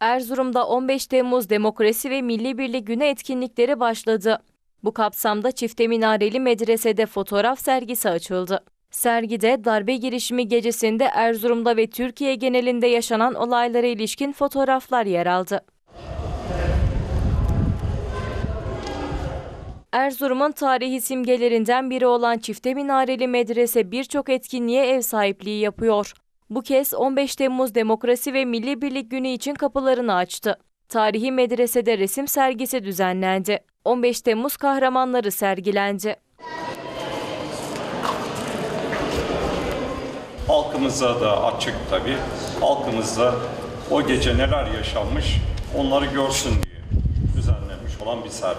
Erzurum'da 15 Temmuz Demokrasi ve Milli Birlik Günü etkinlikleri başladı. Bu kapsamda Çifte Minareli Medrese'de fotoğraf sergisi açıldı. Sergide darbe girişimi gecesinde Erzurum'da ve Türkiye genelinde yaşanan olaylara ilişkin fotoğraflar yer aldı. Erzurum'un tarihi simgelerinden biri olan Çifte Minareli Medrese birçok etkinliğe ev sahipliği yapıyor. Bu kez 15 Temmuz Demokrasi ve Milli Birlik Günü için kapılarını açtı. Tarihi medresede resim sergisi düzenlendi. 15 Temmuz kahramanları sergilendi. Halkımıza da açık tabii. Halkımızda o gece neler yaşanmış onları görsün diye düzenlenmiş olan bir sergi.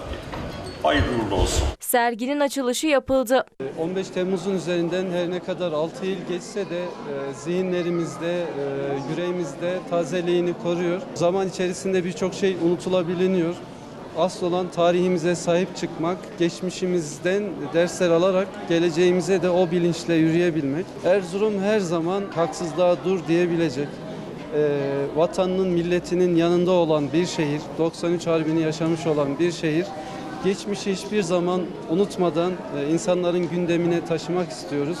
Hayırlı uğurlu olsun. Serginin açılışı yapıldı. 15 Temmuz'un üzerinden her ne kadar 6 yıl geçse de e, zihinlerimizde, e, yüreğimizde tazeliğini koruyor. Zaman içerisinde birçok şey unutulabiliyor. Asıl olan tarihimize sahip çıkmak, geçmişimizden dersler alarak geleceğimize de o bilinçle yürüyebilmek. Erzurum her zaman haksızlığa dur diyebilecek, e, vatanının, milletinin yanında olan bir şehir, 93 Harbi'ni yaşamış olan bir şehir. Geçmişi hiçbir zaman unutmadan e, insanların gündemine taşımak istiyoruz.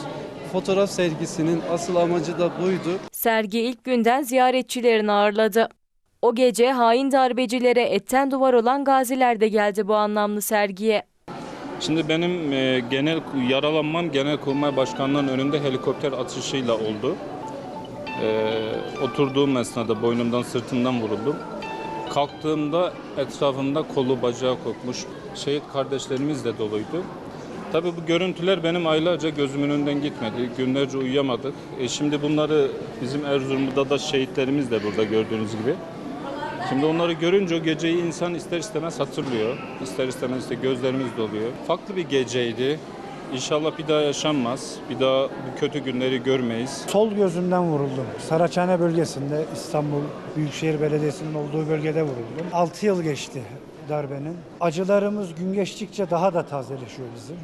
Fotoğraf sergisinin asıl amacı da buydu. Sergi ilk günden ziyaretçilerini ağırladı. O gece hain darbecilere etten duvar olan gaziler de geldi bu anlamlı sergiye. Şimdi benim e, genel yaralanmam Genelkurmay Başkanlığı'nın önünde helikopter atışıyla oldu. E, oturduğum esnada boynumdan sırtımdan vuruldum. Kalktığımda etrafımda kolu bacağı kokmuş. Şehit kardeşlerimiz de doluydu. Tabii bu görüntüler benim aylarca gözümün önünden gitmedi. Günlerce uyuyamadık. E şimdi bunları bizim Erzurum'da da şehitlerimiz de burada gördüğünüz gibi. Şimdi onları görünce o geceyi insan ister istemez hatırlıyor. İster istemez işte gözlerimiz doluyor. Farklı bir geceydi. İnşallah bir daha yaşanmaz. Bir daha bu kötü günleri görmeyiz. Sol gözümden vuruldum. Saraçhane bölgesinde İstanbul Büyükşehir Belediyesi'nin olduğu bölgede vuruldum. 6 yıl geçti darbenin. Acılarımız gün geçtikçe daha da tazeleşiyor bizim.